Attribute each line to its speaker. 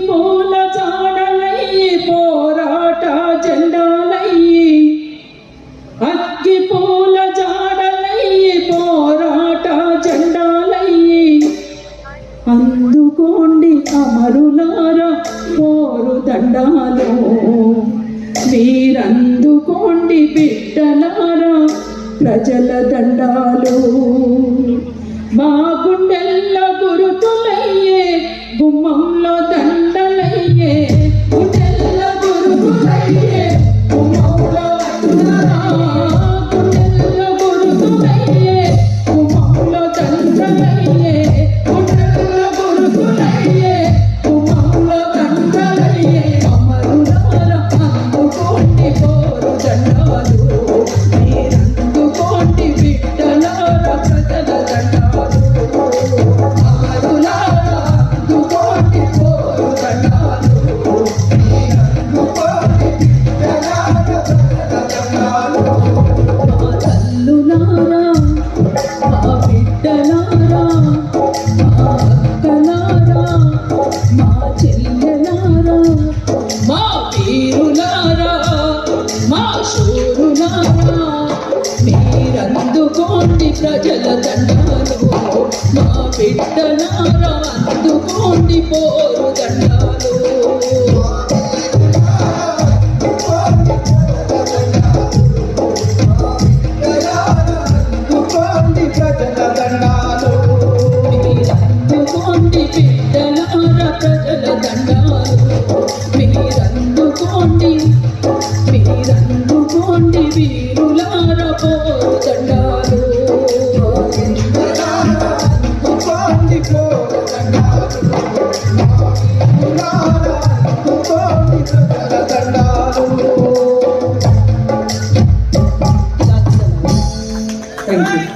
Speaker 1: పూల జాడలయ్యి పోరాట జెండాలై అగ్గి పూల జాడలయ్యి పోరాట జెండాలై. అందుకోండి అమరులార పోరు దండాలు. మీరందుకోండి బిడ్డలారా ప్రజల దండాలు. బాగుండే మీరందుకోండి ప్రజల దండాలు మా బిడ్డలారా అందుకోండి పోరు
Speaker 2: దండాలు.
Speaker 1: మీరందుకోండి బిడ్డలార ప్రజల దండాలు. మీరందుకోండి మీరందుకోండి వీరులార పోరు దండాలు.
Speaker 2: అందుకోండి కోరు దండాలు అందుకోండి ప్రజల దండాలు
Speaker 1: థ్యాంక్ యూ